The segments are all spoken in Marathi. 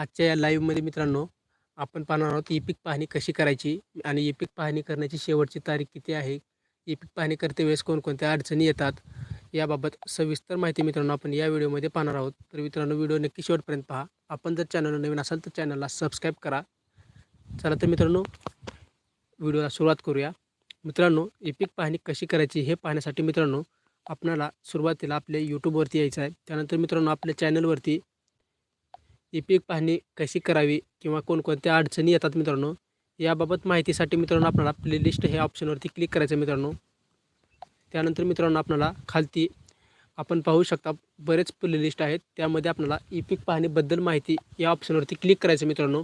आजच्या या लाईव्हमध्ये मित्रांनो आपण पाहणार आहोत ई पीक पाहणी कशी करायची आणि ई पीक पाहणी करण्याची शेवटची तारीख किती आहे? ई पीक पाहणी करते वेळेस कोणकोणत्या अडचणी येतात? याबाबत सविस्तर माहिती मित्रांनो आपण या व्हिडिओमध्ये पाहणार आहोत. तर मित्रांनो व्हिडिओ नक्की शेवटपर्यंत पहा. आपण जर चॅनल नवीन असाल तर चॅनलला सबस्क्राईब करा. चला तर मित्रांनो व्हिडिओला सुरुवात करूया. मित्रांनो ई पीक पाहणी कशी करायची हे पाहण्यासाठी मित्रांनो आपणाला सुरुवातीला आपल्या यूट्यूबवरती यायचं आहे. त्यानंतर मित्रांनो आपल्या चॅनलवरती ई पीक पाहणी कशी करावी किंवा कोणकोणत्या अडचणी येतात मित्रांनो याबाबत माहितीसाठी मित्रांनो आपल्याला प्लेलिस्ट हे ऑप्शनवरती क्लिक करायचं मित्रांनो. त्यानंतर मित्रांनो आपल्याला खालती आपण पाहू शकता बरेच प्लेलिस्ट आहेत. त्यामध्ये आपल्याला ई पीक पाहणीबद्दल माहिती या ऑप्शनवरती क्लिक करायचं मित्रांनो.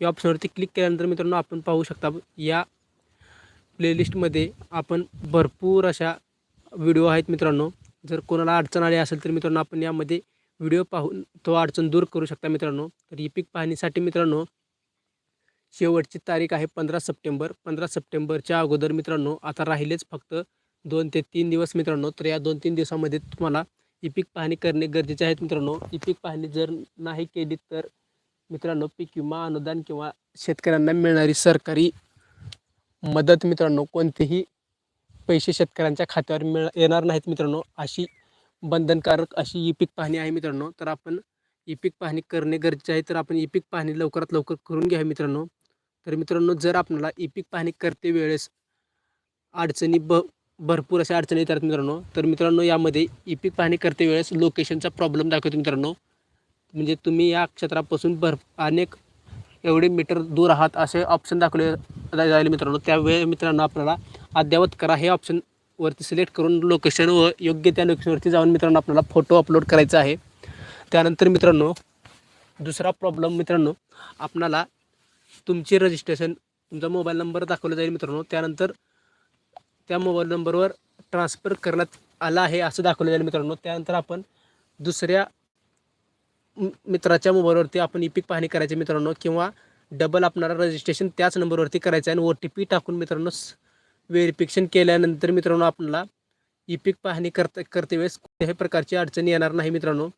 या ऑप्शनवरती क्लिक केल्यानंतर मित्रांनो आपण पाहू शकता या प्लेलिस्टमध्ये आपण भरपूर अशा व्हिडिओ आहेत मित्रांनो. जर कोणाला अडचण आली असेल तर मित्रांनो आपण यामध्ये व्हिडिओ पाहून तो अडचण दूर करू शकता मित्रांनो. तर ई पीक पाहणीसाठी मित्रांनो शेवटची तारीख आहे पंधरा सप्टेंबर. पंधरा सप्टेंबरच्या अगोदर मित्रांनो आता राहिलेच फक्त दोन ते तीन दिवस मित्रांनो. तर या दोन तीन दिवसामध्ये तुम्हाला ई पीक पाहणी करणे गरजेचे आहेत मित्रांनो. ई पीक पाहणी जर नाही केली तर मित्रांनो पीक विमा अनुदान किंवा शेतकऱ्यांना मिळणारी सरकारी मदत मित्रांनो कोणतेही पैसे शेतकऱ्यांच्या खात्यावर मिळ येणार नाहीत मित्रांनो. अशी बंधनकारक अशी ई पीक पाहणी आहे मित्रांनो. तर आपण ई पीक पाहणी करणे गरजेचे आहे. तर आपण ई पीक पाहणी लवकरात लवकर करून घ्या मित्रांनो. तर मित्रांनो जर आपल्याला ई पीक पाहणी करते वेळेस अडचणी ब भरपूर अशा अडचणी येतात मित्रांनो. तर मित्रांनो यामध्ये ई पीक पाहणी करते वेळेस लोकेशनचा प्रॉब्लेम दाखवतो मित्रांनो. म्हणजे तुम्ही या क्षेत्रापासून भर अनेक एवढे मीटर दूर आहात असे ऑप्शन दाखवले जाईल मित्रांनो. त्यावेळी मित्रांनो आपल्याला अद्ययावत करा हे ऑप्शन वरती सिलेक्ट करून लोकेशन व योग्य त्या लोकेशनवरती जाऊन मित्रांनो आपल्याला फोटो अपलोड करायचा आहे. त्यानंतर मित्रांनो दुसरा प्रॉब्लेम मित्रांनो आपणाला तुमचे रजिस्ट्रेशन तुमचा मोबाईल नंबर दाखवला जाईल मित्रांनो. त्यानंतर त्या मोबाईल नंबरवर ट्रान्सफर करण्यात आला आहे असं दाखवलं जाईल मित्रांनो. त्यानंतर आपण दुसऱ्या मित्राच्या मोबाईलवरती आपण ई पीक पाहणी करायची मित्रांनो. किंवा डबल आपणाला रजिस्ट्रेशन त्याच नंबरवरती करायचं आहे आणि ओ टी पी टाकून मित्रांनो व्हेरिफिकेशन केल्यानंतर मित्रांनो आपल्याला ई पीक पाहणी करता करते वेळेस कोणत्याही प्रकारची अडचणी येणार नाही मित्रांनो.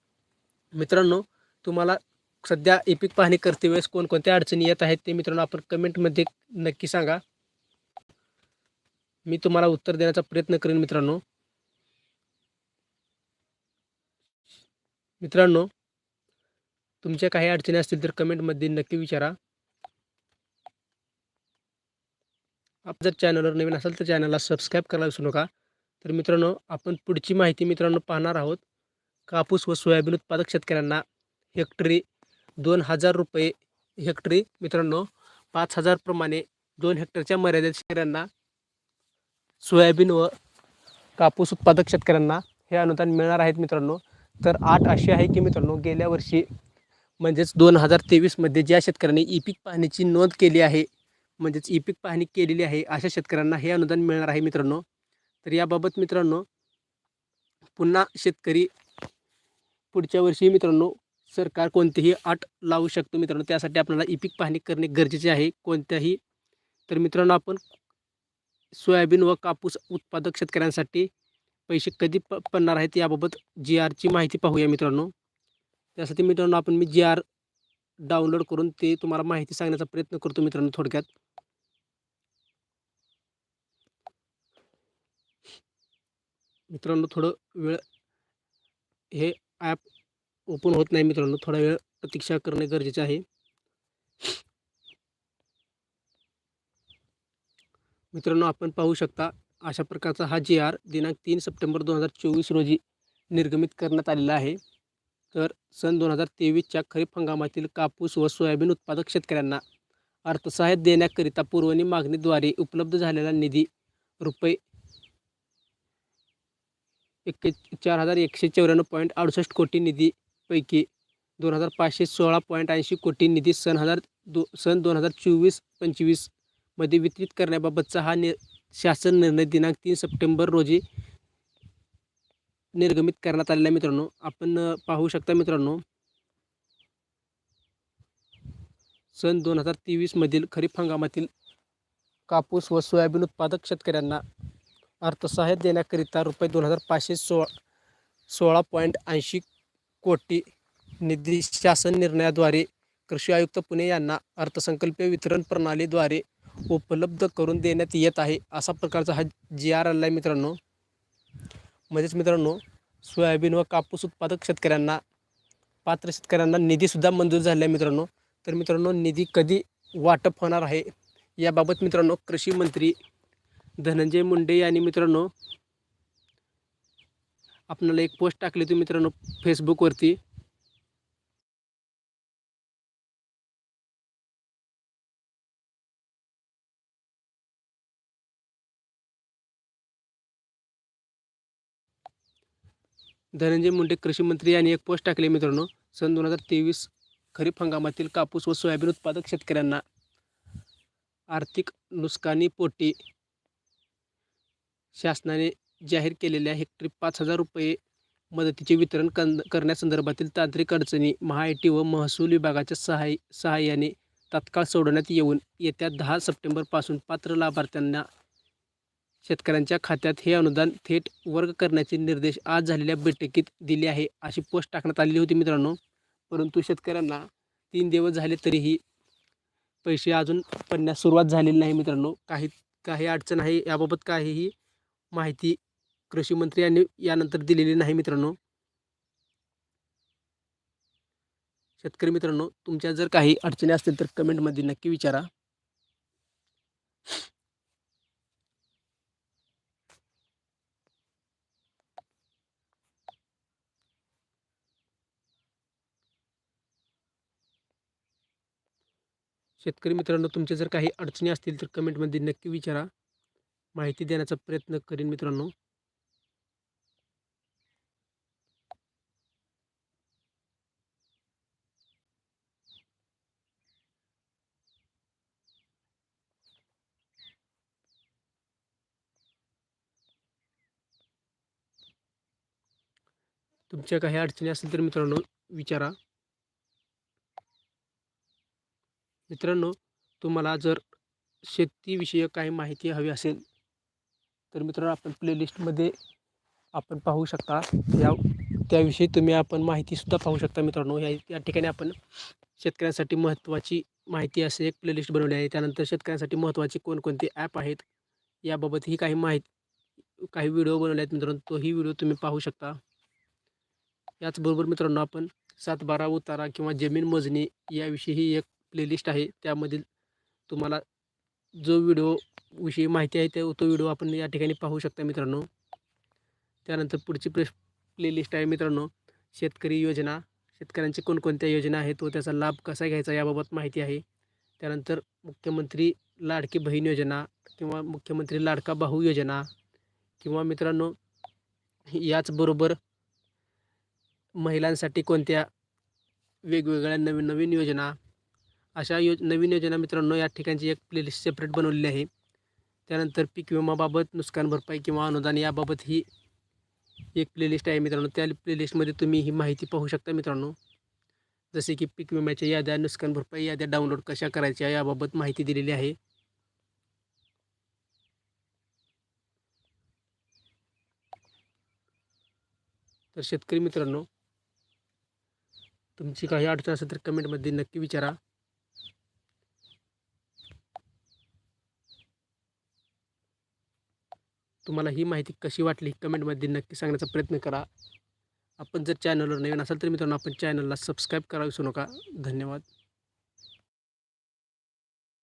मित्रांनो तुम्हाला सध्या ई पीक पाहणी करते वेळेस कोणकोणत्या अडचणी येत आहेत ते मित्रांनो आपण कमेंटमध्ये नक्की सांगा. मी तुम्हाला उत्तर देण्याचा प्रयत्न करेन मित्रांनो. मित्रांनो तुमच्या काही अडचणी असतील तर कमेंटमध्ये नक्की विचारा. आपण जर चॅनलवर नवीन असाल तर चॅनलला सबस्क्राईब करायला विसरू नका. तर मित्रांनो आपण पुढची माहिती मित्रांनो पाहणार आहोत. कापूस व सोयाबीन उत्पादक शेतकऱ्यांना हेक्टरी दोन हजार रुपये हेक्टरी मित्रांनो पाच हजारप्रमाणे दोन हेक्टरच्या मर्यादित शेतकऱ्यांना सोयाबीन व कापूस उत्पादक शेतकऱ्यांना हे अनुदान मिळणार आहेत मित्रांनो. तर आठ अशी आहे की मित्रांनो गेल्या वर्षी म्हणजेच दोन हजार तेवीसमध्ये ज्या शेतकऱ्यांनी ई पीक पाहण्याची नोंद केली आहे म्हणजेच ई पीक पाहणी केलेली आहे अशा शेतकऱ्यांना हे अनुदान मिळणार आहे मित्रांनो. तर याबाबत मित्रांनो पुन्हा शेतकरी पुढच्या वर्षी मित्रांनो सरकार कोणतीही अट लावू शकतो मित्रांनो त्यासाठी आपल्याला ई पीक पाहणी करणे गरजेचे आहे कोणत्याही. तर मित्रांनो आपण सोयाबीन व कापूस उत्पादक शेतकऱ्यांसाठी पैसे कधी प पडणार आहेत याबाबत जी आरची माहिती पाहूया मित्रांनो. त्यासाठी मित्रांनो आपण मी जी आर डाउनलोड करून ते तुम्हाला माहिती सांगण्याचा प्रयत्न करतो मित्रांनो थोडक्यात. मित्रांनो थोडं वेळ हे ॲप ओपन होत नाही मित्रांनो. थोडा वेळ प्रतीक्षा करणे गरजेचे आहे. मित्रांनो आपण पाहू शकता अशा प्रकारचा हा जी आर दिनांक तीन सप्टेंबर दोन हजार चोवीस रोजी निर्गमित करण्यात आलेला आहे. तर सन दोन हजार तेवीसच्या खरीप हंगामातील कापूस व सोयाबीन उत्पादक शेतकऱ्यांना अर्थसहाय्य देण्याकरिता पुरवणी मागणीद्वारे उपलब्ध झालेला निधी रुपये एक्के चार हजार एकशे चौऱ्याण्णव पॉईंट अडुसष्ट कोटी निधीपैकी दोन हजार पाचशे सोळा पॉईंट ऐंशी कोटी निधी सन हजार दो सन दोन हजार चोवीस पंचवीसमध्ये वितरित करण्याबाबतचा हा नि शासन निर्णय दिनांक तीन सप्टेंबर रोजी निर्गमित करण्यात आलेला आहे मित्रांनो. आपण पाहू शकता मित्रांनो. सन दोन हजार तेवीसमधील खरीप हंगामातील कापूस व सोयाबीन उत्पादक शेतकऱ्यांना अर्थसहाय्य देण्याकरिता रुपये दोन हजार पाचशे सोळा सोळा पॉईंट ऐंशी कोटी निधी शासन निर्णयाद्वारे कृषी आयुक्त पुणे यांना अर्थसंकल्पीय वितरण प्रणालीद्वारे उपलब्ध करून देण्यात येत आहे. असा प्रकारचा हा जी आर आला आहे मित्रांनो. म्हणजेच मित्रांनो सोयाबीन व कापूस उत्पादक शेतकऱ्यांना पात्र शेतकऱ्यांना निधीसुद्धा मंजूर झाला आहे मित्रांनो. तर मित्रांनो निधी कधी वाटप होणार आहे? याबाबत मित्रांनो कृषी मंत्री धनंजय मुंडे यांनी मित्रांनो आपल्याला एक पोस्ट टाकली होती मित्रांनो फेसबुकवरती धनंजय मुंडे कृषी मंत्री यांनी एक पोस्ट टाकली मित्रांनो सन दोन हजार तेवीस खरीप हंगामातील कापूस व सोयाबीन उत्पादक शेतकऱ्यांना आर्थिक नुकसानीपोटी शासनाने जाहीर केलेल्या हेक्टरी पाच हजार रुपये मदतीचे वितरण कन करण्यासंदर्भातील तांत्रिक अडचणी महाआयटी व महसूल विभागाच्या सहाय सहाय्याने तात्काळ सोडवण्यात येऊन येत्या दहा सप्टेंबरपासून पात्र लाभार्थ्यांना शेतकऱ्यांच्या खात्यात हे अनुदान थेट वर्ग करण्याचे निर्देश आज झालेल्या बैठकीत दिले आहे अशी पोस्ट टाकण्यात आलेली होती मित्रांनो. परंतु शेतकऱ्यांना तीन दिवस झाले तरीही पैसे अजून पडण्यास सुरुवात झालेली नाही मित्रांनो. काही काही अडचण आहे याबाबत काहीही माहिती कृषी मंत्री यांनी यानंतर दिलेली नाही मित्रांनो. शेतकरी मित्रांनो तुमच्या जर काही अडचणी असतील तर कमेंटमध्ये नक्की विचारा. शेतकरी मित्रांनो तुमच्या जर काही अडचणी असतील तर कमेंटमध्ये नक्की विचारा. माहिती देण्याचा प्रयत्न करीन मित्रांनो. तुमच्या काही अडचणी असतील तर मित्रांनो विचारा. मित्रांनो तुम्हाला जर शेतीविषयक काही माहिती हवी असेल तर मित्रांनो आपण प्लेलिस्टमध्ये आपण पाहू शकता. या त्याविषयी तुम्ही आपण माहितीसुद्धा पाहू शकता मित्रांनो. या या ठिकाणी आपण शेतकऱ्यांसाठी महत्त्वाची माहिती असे एक प्लेलिस्ट बनवली आहे. त्यानंतर शेतकऱ्यांसाठी महत्त्वाचे कोणकोणते ॲप आहेत याबाबतही काही माहिती काही व्हिडिओ बनवले आहेत मित्रांनो. तोही व्हिडिओ तुम्ही पाहू शकता. याचबरोबर मित्रांनो आपण सात बारा उतारा किंवा जमीन मोजणी याविषयी एक प्लेलिस्ट आहे. त्यामधील तुम्हाला जो व्हिडिओ विषयी माहिती आहे त्या तो व्हिडिओ आपण या ठिकाणी पाहू शकता मित्रांनो. त्यानंतर पुढची प्ले प्लेलिस्ट आहे मित्रांनो. शेतकरी योजना. शेतकऱ्यांच्या कोणकोणत्या योजना आहेत व त्याचा लाभ कसा घ्यायचा याबाबत माहिती आहे. त्यानंतर मुख्यमंत्री लाडकी बहीण योजना किंवा मुख्यमंत्री लाडका भाऊ योजना किंवा मित्रांनो याचबरोबर महिलांसाठी कोणत्या वेगवेगळ्या नवीन नवीन योजना अशा यो नवीन योजना मित्रांनो या ठिकाणची एक प्लेलिस्ट सेपरेट बनवलेली आहे. त्यानंतर पीक विमाबाबत नुकसान भरपाई किंवा अनुदान याबाबत ही एक प्लेलिस्ट आहे मित्रांनो. त्या प्लेलिस्टमध्ये तुम्ही ही माहिती पाहू शकता मित्रांनो. जसे की पीक विम्याच्या याद्या नुकसान भरपाई याद्या डाउनलोड कशा करायच्या याबाबत माहिती दिलेली आहे. तर शेतकरी मित्रांनो तुमची काही अडचण असेल तर कमेंटमध्ये नक्की विचारा. तुम्हाला ही माहिती कशी वाटली कमेंटमध्ये नक्की सांगण्याचा प्रयत्न करा. आपण जर चॅनलवर नवीन असाल तर मित्रांनो आपण चॅनलला सबस्क्राईब करा विसरू नका. धन्यवाद.